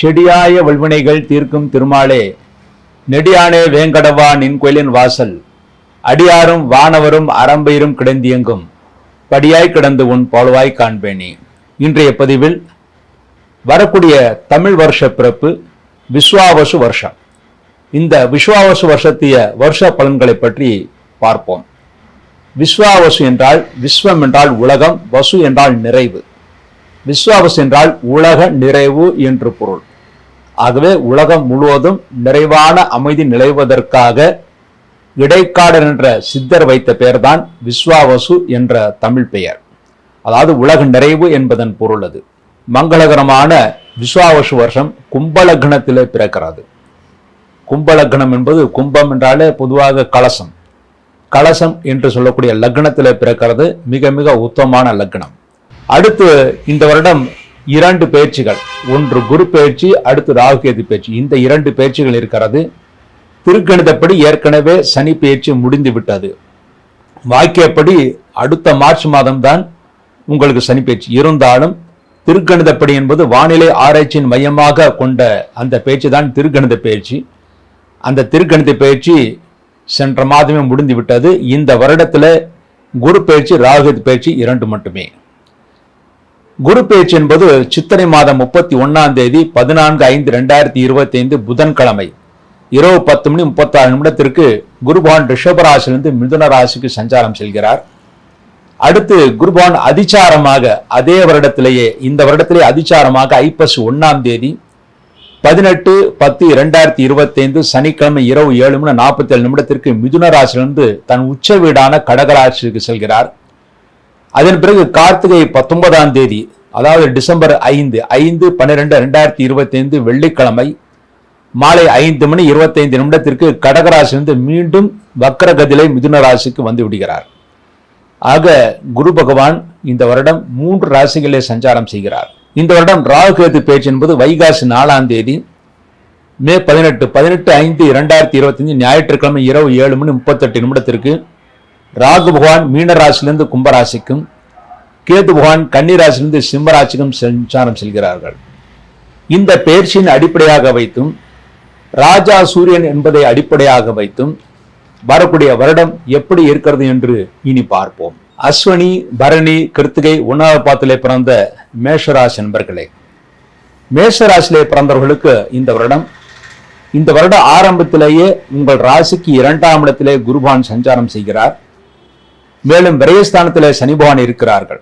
செடியாய வல்வினைகள் தீர்க்கும் திருமாலே நெடியானே வேங்கடவா நின் கோயிலின் வாசல். அடியாரும் வானவரும் அரம்பையரும் கிடந்தியங்கும். படியாய் கிடந்து உன் பாலுவாய் காண்பேனே. இன்றைய பதிவில் வரக்கூடிய தமிழ் வருஷ பிறப்பு விஸ்வாவசு வருஷம். இந்த விஸ்வாவசு வருஷத்திய வருஷ பலன்களை பற்றி பார்ப்போம். விஸ்வாவசு என்றால் விஸ்வம் என்றால் உலகம் வசு என்றால் நிறைவு. விஸ்வாவசு என்றால் உலக நிறைவு என்று பொருள். ஆகவே உலகம் முழுவதும் நிறைவான அமைதி நிலைவதற்காக இடைக்காடர் என்ற சித்தர் வைத்த பெயர்தான் விஸ்வாவசு என்ற தமிழ் பெயர். அதாவது உலக நிறைவு என்பதன் பொருள் அது. மங்களகரமான விஸ்வாவசு வருஷம் கும்பலக்னத்திலே பிறக்கிறது. கும்பலக்னம் என்பது கும்பம் என்றாலே பொதுவாக கலசம். கலசம் என்று சொல்லக்கூடிய லக்னத்தில் பிறக்கிறது. மிக மிக உத்தமமான லக்னம். அடுத்து இந்த வருடம் இரண்டு பயிற்சிகள் ஒன்று குரு பயிற்சி அடுத்து ராகுகேது பயிற்சி இந்த இரண்டு பயிற்சிகள் இருக்கிறது. திருக்கணிதப்படி ஏற்கனவே சனி பயிற்சி முடிந்து விட்டது. வாக்கியப்படி அடுத்த மார்ச் மாதம்தான் உங்களுக்கு சனி பயிற்சி இருந்தாலும் திருக்கணிதப்படி என்பது வானிலை ஆராய்ச்சியின் மையமாக கொண்ட அந்த பயிற்சி தான் திருக்கணித பயிற்சி அந்த திருக்கணித பயிற்சி சென்ற மாதமே முடிந்து விட்டது. இந்த வருடத்தில் குரு பயிற்சி ராகு பயிற்சி இரண்டு மட்டுமே. குரு பேச்சு என்பது சித்திரை மாதம் முப்பத்தி ஒன்னாம் தேதி பதினான்கு ஐந்து ரெண்டாயிரத்தி இருபத்தி ஐந்து புதன்கிழமை. இரவு பத்து மணி முப்பத்தாறு நிமிடத்திற்கு குருபான் ரிஷபராசிலிருந்து மிதுன ராசிக்கு சஞ்சாரம் செல்கிறார். அடுத்து குருபான் அதிச்சாரமாக அதே வருடத்திலேயே இந்த வருடத்திலே அதிச்சாரமாக ஐப்பசி ஒன்னாம் தேதி பதினெட்டு பத்து இரண்டாயிரத்தி இருபத்தி ஐந்து சனிக்கிழமை இரவு ஏழு மணி நாற்பத்தி ஏழு நிமிடத்திற்கு மிதுன ராசியிலிருந்து தன் உச்ச வீடான கடகராசிக்கு செல்கிறார். அதன் பிறகு கார்த்திகை பத்தொன்பதாம் தேதி அதாவது டிசம்பர் ஐந்து ஐந்து பன்னிரெண்டு ரெண்டாயிரத்தி இருபத்தி ஐந்து வெள்ளிக்கிழமை மாலை ஐந்து மணி இருபத்தைந்து நிமிடத்திற்கு கடகராசிலிருந்து மீண்டும் வக்கரகதிலை மிதுன ராசிக்கு வந்து விடுகிறார். ஆக குரு பகவான் இந்த வருடம் மூன்று ராசிகளே சஞ்சாரம் செய்கிறார். இந்த வருடம் ராகுகேது பேச்சு என்பது வைகாசி நாலாம் தேதி மே பதினெட்டு பதினெட்டு ஐந்து இரண்டாயிரத்தி இருபத்தஞ்சு ஞாயிற்றுக்கிழமை இரவு ஏழு மணி முப்பத்தெட்டு நிமிடத்திற்கு ராகு பகவான் மீனராசிலிருந்து கும்பராசிக்கும் கேது பகவான் கன்னிராசிலிருந்து சிம்மராசிக்கும் சஞ்சாரம் செல்கிறார்கள். இந்த பெயர்ச்சியின் அடிப்படையாக வைத்தும் ராஜா சூரியன் என்பதை அடிப்படையாக வைத்தும் வரக்கூடிய வருடம் எப்படி இருக்கிறது என்று இனி பார்ப்போம். அஸ்வனி பரணி கிருத்திகை உணவு பாத்திலே பிறந்த மேஷராசி நண்பர்களே மேஷராசிலே பிறந்தவர்களுக்கு இந்த வருடம் இந்த வருட ஆரம்பத்திலேயே உங்கள் ராசிக்கு இரண்டாம் இடத்திலே குருபான் சஞ்சாரம் செய்கிறார். மேலும் விரயஸ்தானத்தில் சனி பகவான் இருக்கிறார்கள்.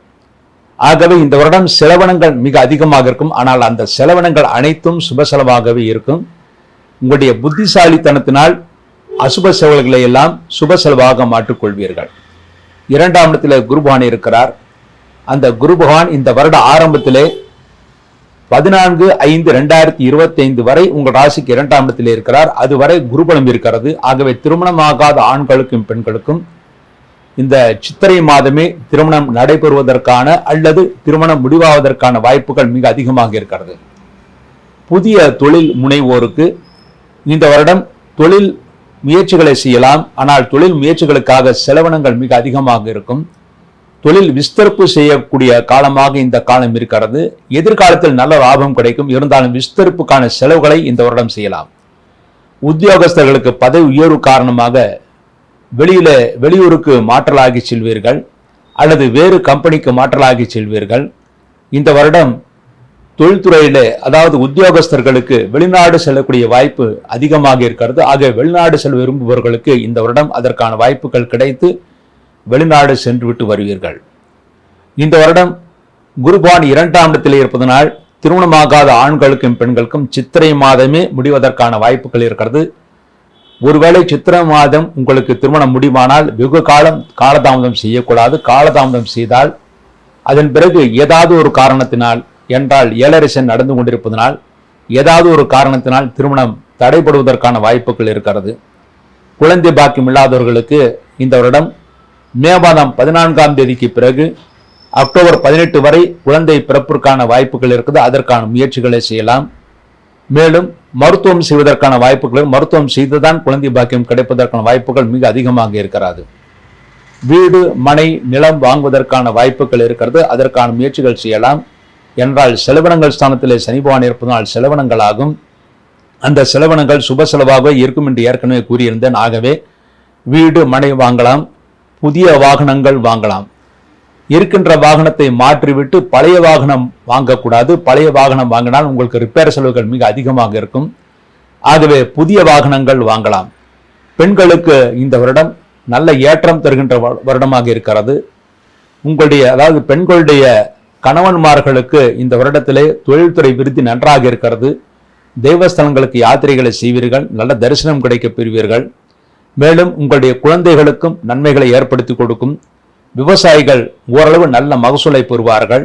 ஆகவே இந்த வருடம் செலவினங்கள் மிக அதிகமாக இருக்கும். ஆனால் அந்த செலவினங்கள் அனைத்தும் சுப செலவாகவே இருக்கும். உங்களுடைய புத்திசாலித்தனத்தினால் அசுப செலவுகளை எல்லாம் சுப செலவாக மாற்றிக்கொள்வீர்கள். இரண்டாம் இடத்திலே குருபகான் இருக்கிறார். அந்த குரு பகவான் இந்த வருட ஆரம்பத்திலே பதினான்கு ஐந்து ரெண்டாயிரத்தி இருபத்தி ஐந்து வரை உங்கள் ராசிக்கு இரண்டாம் இடத்தில் இருக்கிறார். அதுவரை குருபலம் இருக்கிறது. ஆகவே திருமணமாகாத ஆண்களுக்கும் பெண்களுக்கும் இந்த சித்திரை மாதமே திருமணம் நடைபெறுவதற்கான அல்லது திருமணம் முடிவாவதற்கான வாய்ப்புகள் மிக அதிகமாக இருக்கிறது. புதிய தொழில் முனைவோருக்கு இந்த வருடம் தொழில் முயற்சிகளை செய்யலாம். ஆனால் தொழில் முயற்சிகளுக்காக செலவினங்கள் மிக அதிகமாக இருக்கும். தொழில் விஸ்தரிப்பு செய்யக்கூடிய காலமாக இந்த காலம் இருக்கிறது. எதிர்காலத்தில் நல்ல லாபம் கிடைக்கும். இருந்தாலும் விஸ்தரிப்புக்கான செலவுகளை இந்த வருடம் செய்யலாம். உத்தியோகஸ்தர்களுக்கு பதவி உயர்வு காரணமாக வெளியில வெளியூருக்கு மாற்றலாகி செல்வீர்கள் அல்லது வேறு கம்பெனிக்கு மாற்றலாகி செல்வீர்கள். இந்த வருடம் தொழில்துறையில அதாவது உத்தியோகஸ்தர்களுக்கு வெளிநாடு செல்லக்கூடிய வாய்ப்பு அதிகமாக இருக்கிறது. ஆக வெளிநாடு செல்ல விரும்புபவர்களுக்கு இந்த வருடம் அதற்கான வாய்ப்புகள் கிடைத்து வெளிநாடு சென்று விட்டு வருவீர்கள். இந்த வருடம் குருபான் இரண்டாம் இடத்தில் இருப்பதனால் திருமணமாகாத ஆண்களுக்கும் பெண்களுக்கும் சித்திரை மாதமே முடிவதற்கான வாய்ப்புகள் இருக்கிறது. ஒருவேளை சித்திரை மாதம் உங்களுக்கு திருமணம் முடிவானால் வெகு காலம் காலதாமதம் செய்யக்கூடாது. காலதாமதம் செய்தால் அதன் பிறகு ஏதாவது ஒரு காரணத்தினால் என்றால் ஏழரசன் நடந்து கொண்டிருப்பதனால் ஏதாவது ஒரு காரணத்தினால் திருமணம் தடைபடுவதற்கான வாய்ப்புகள் இருக்கிறது. குழந்தை பாக்கியம் இல்லாதவர்களுக்கு இந்த வருடம் மே மாதம் பதினான்காம் தேதிக்கு பிறகு அக்டோபர் பதினெட்டு வரை குழந்தை பிறப்பிற்கான வாய்ப்புகள் இருக்குது. அதற்கான முயற்சிகளை செய்யலாம். மேலும் மருத்துவம் செய்வதற்கான வாய்ப்புகள் மருத்துவம் செய்துதான் குழந்தை பாக்கியம் கிடைப்பதற்கான வாய்ப்புகள் மிக அதிகமாக இருக்கிறது. வீடு மனை நிலம் வாங்குவதற்கான வாய்ப்புகள் இருக்கிறது. அதற்கான முயற்சிகள் செய்யலாம். என்றால் செலவினங்கள் ஸ்தானத்திலே சனிபவான் இருப்பதனால் செலவினங்களாகும். அந்த செலவினங்கள் சுப செலவாக இருக்கும் என்று ஏற்கனவே கூறியிருந்தேன். ஆகவே வீடு மனை வாங்கலாம். புதிய வாகனங்கள் வாங்கலாம். இருக்கின்ற வாகனத்தை மாற்றிவிட்டு பழைய வாகனம் வாங்கக்கூடாது. பழைய வாகனம் வாங்கினால் உங்களுக்கு ரிப்பேர் செலவுகள் மிக அதிகமாக இருக்கும். ஆகவே புதிய வாகனங்கள் வாங்கலாம். பெண்களுக்கு இந்த வருடம் நல்ல ஏற்றம் தருகின்ற வ- வருடமாக இருக்கிறது. உங்களுடைய அதாவது பெண்களுடைய கணவன்மார்களுக்கு இந்த வருடத்திலே தொழில்துறை விருத்தி நன்றாக இருக்கிறது. தெய்வஸ்தலங்களுக்கு யாத்திரைகளை செய்வீர்கள். நல்ல தரிசனம் கிடைக்கப் பெறுவீர்கள். மேலும் உங்களுடைய குழந்தைகளுக்கும் நன்மைகளை ஏற்படுத்தி கொடுக்கும். விவசாயிகள் ஓரளவு நல்ல மகசூலை பெறுவார்கள்.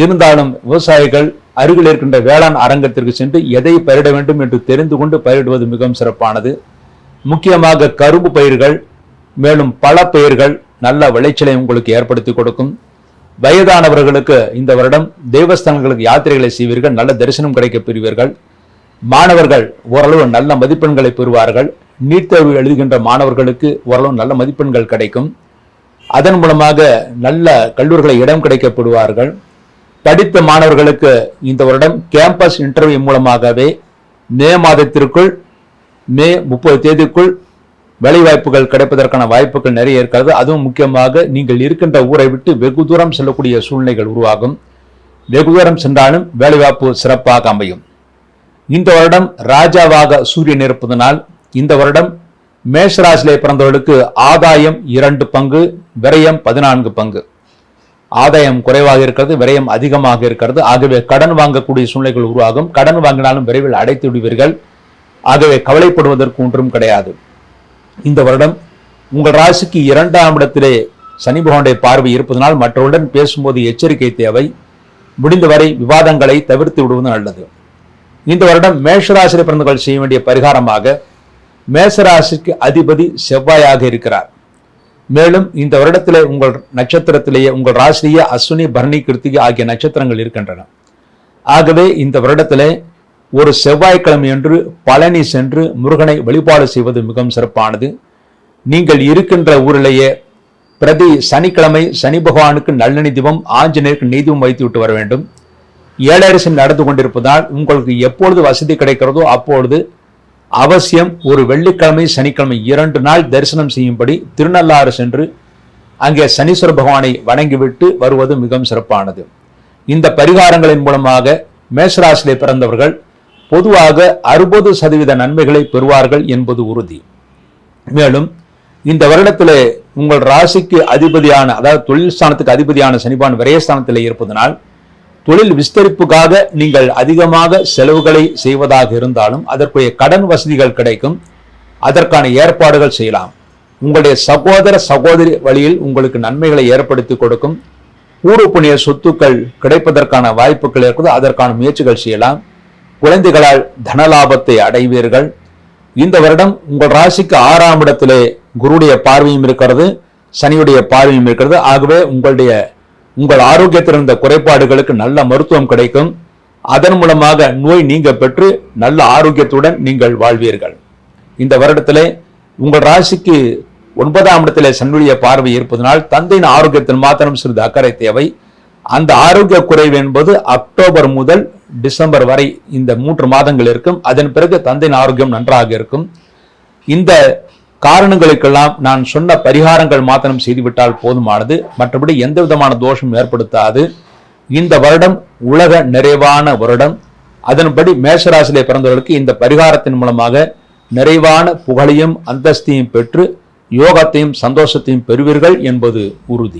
இருந்தாலும் விவசாயிகள் அருகில் இருக்கின்ற வேளாண் அரங்கத்திற்கு சென்று எதை பயிரிட வேண்டும் என்று தெரிந்து கொண்டு பயிரிடுவது மிகவும் சிறப்பானது. முக்கியமாக கரும்பு பயிர்கள் மேலும் பல பயிர்கள் நல்ல விளைச்சலை உங்களுக்கு ஏற்படுத்தி கொடுக்கும். வயதானவர்களுக்கு இந்த வருடம் தெய்வஸ்தானங்களுக்கு யாத்திரைகளை செய்வீர்கள் நல்ல தரிசனம் கிடைக்கப் பெறுவீர்கள். மாணவர்கள் ஓரளவு நல்ல மதிப்பெண்களை பெறுவார்கள். நீட் தேர்வு எழுதுகின்ற மாணவர்களுக்கு ஓரளவு நல்ல மதிப்பெண்கள் கிடைக்கும். அதன் மூலமாக நல்ல கல்லூரிகளை இடம் கிடைக்கப்படுவார்கள். படித்த மாணவர்களுக்கு இந்த வருடம் கேம்பஸ் இன்டர்வியூ மூலமாகவே மே மாதத்திற்குள் மே முப்பது தேதிக்குள் வேலைவாய்ப்புகள் கிடைப்பதற்கான வாய்ப்புகள் நிறைய இருக்கிறது. அதுவும் முக்கியமாக நீங்கள் இருக்கின்ற ஊரை விட்டு வெகு தூரம் செல்லக்கூடிய சூழ்நிலைகள் உருவாகும். வெகு தூரம் சென்றாலும் வேலைவாய்ப்பு சிறப்பாக அமையும். இந்த வருடம் ராஜாவாக சூரியன் இருப்பதனால் இந்த வருடம் மேஷராசிலே பிறந்தவர்களுக்கு ஆதாயம் இரண்டு பங்கு விரயம் பதினான்கு பங்கு. ஆதாயம் குறைவாக இருக்கிறது விரயம் அதிகமாக இருக்கிறது. ஆகவே கடன் வாங்கக்கூடிய சூழ்நிலைகள் உருவாகும். கடன் வாங்கினாலும் விரைவில் அடைத்து விடுவீர்கள். ஆகவே கவலைப்படுவதற்கு ஒன்றும் கிடையாது. இந்த வருடம் உங்கள் ராசிக்கு இரண்டாம் இடத்திலே சனி பகவானுடைய பார்வை இருப்பதனால் மற்றவருடன் பேசும்போது எச்சரிக்கை தேவை. முடிந்தவரை விவாதங்களை தவிர்த்து விடுவது நல்லது. இந்த வருடம் மேஷராசியில் பிறந்தவர்கள் செய்ய வேண்டிய பரிகாரமாக மேசராசிக்கு அதிபதி செவ்வாயாக இருக்கிறார். மேலும் இந்த வருடத்திலே உங்கள் நட்சத்திரத்திலேயே உங்கள் ராசிலேயே அஸ்வினி பரணி கிருத்திகை ஆகிய நட்சத்திரங்கள் இருக்கின்றன. ஆகவே இந்த வருடத்திலே ஒரு செவ்வாய்க்கிழமை என்று பழனி சென்று முருகனை வழிபாடு செய்வது மிகவும் சிறப்பானது. நீங்கள் இருக்கின்ற ஊரிலேயே பிரதி சனிக்கிழமை சனி பகவானுக்கு நல்லெண்ணெய் தீபம் ஆஞ்சநேயருக்கு நெய்தீபம் வைத்து விட்டு வர வேண்டும். ஏழரசன் நடந்து கொண்டிருப்பதால் உங்களுக்கு எப்பொழுது வசதி கிடைக்கிறதோ அப்பொழுது அவசியம் ஒரு வெள்ளிக்கிழமை சனிக்கிழமை இரண்டு நாள் தரிசனம் செய்யும்படி திருநள்ளாறு சென்று அங்கே சனீஸ்வர பகவானை வணங்கிவிட்டு வருவது மிகவும் சிறப்பானது. இந்த பரிகாரங்களின் மூலமாக மேஷராசிலே பிறந்தவர்கள் பொதுவாக அறுபது சதவீத நன்மைகளை பெறுவார்கள் என்பது உறுதி. மேலும் இந்த வருடத்திலே உங்கள் ராசிக்கு அதிபதியான அதாவது தொழில் ஸ்தானத்துக்கு அதிபதியான சனிபான் விரயஸ்தானத்தில் இருப்பதனால் தொழில் விஸ்தரிப்புக்காக நீங்கள் அதிகமாக செலவுகளை செய்வதாக இருந்தாலும் அதற்குரிய கடன் வசதிகள் கிடைக்கும். அதற்கான ஏற்பாடுகள் செய்யலாம். உங்களுடைய சகோதர சகோதரி வழியில் உங்களுக்கு நன்மைகளை ஏற்படுத்தி கொடுக்கும். பூர்வ சொத்துக்கள் கிடைப்பதற்கான வாய்ப்புகள் இருக்குது அதற்கான முயற்சிகள் செய்யலாம். குழந்தைகளால் தனலாபத்தை அடைவீர்கள். இந்த வருடம் உங்கள் ராசிக்கு ஆறாம் இடத்திலே குருடைய பார்வையும் இருக்கிறது. சனியுடைய பார்வையும் இருக்கிறது. ஆகவே உங்களுடைய உங்கள் ஆரோக்கியத்தில் இருந்த குறைபாடுகளுக்கு நல்ல மருத்துவம் கிடைக்கும். அதன் மூலமாக நோய் நீங்க பெற்று நல்ல ஆரோக்கியத்துடன் நீங்கள் வாழ்வீர்கள். இந்த வருடத்திலே உங்கள் ராசிக்கு ஒன்பதாம் இடத்திலே சன்னுடைய பார்வை இருப்பதனால் தந்தையின் ஆரோக்கியத்தில் மாத்திரம் சிறிது அக்கறை தேவை. அந்த ஆரோக்கிய குறைவு என்பது அக்டோபர் முதல் டிசம்பர் வரை இந்த மூன்று மாதங்கள் இருக்கும். அதன் பிறகு தந்தையின் ஆரோக்கியம் நன்றாக இருக்கும். இந்த காரணங்களுக்கெல்லாம் நான் சொன்ன பரிகாரங்கள் மாத்திரம் செய்துவிட்டால் போதுமானது. மற்றபடி எந்த விதமான தோஷம் ஏற்படுத்தாது. இந்த வருடம் உலக நிறைவான வருடம். அதன்படி மேஷராசியிலே பிறந்தவர்களுக்கு இந்த பரிகாரத்தின் மூலமாக நிறைவான புகழையும் அந்தஸ்தையும் பெற்று யோகத்தையும் சந்தோஷத்தையும் பெறுவீர்கள் என்பது உறுதி.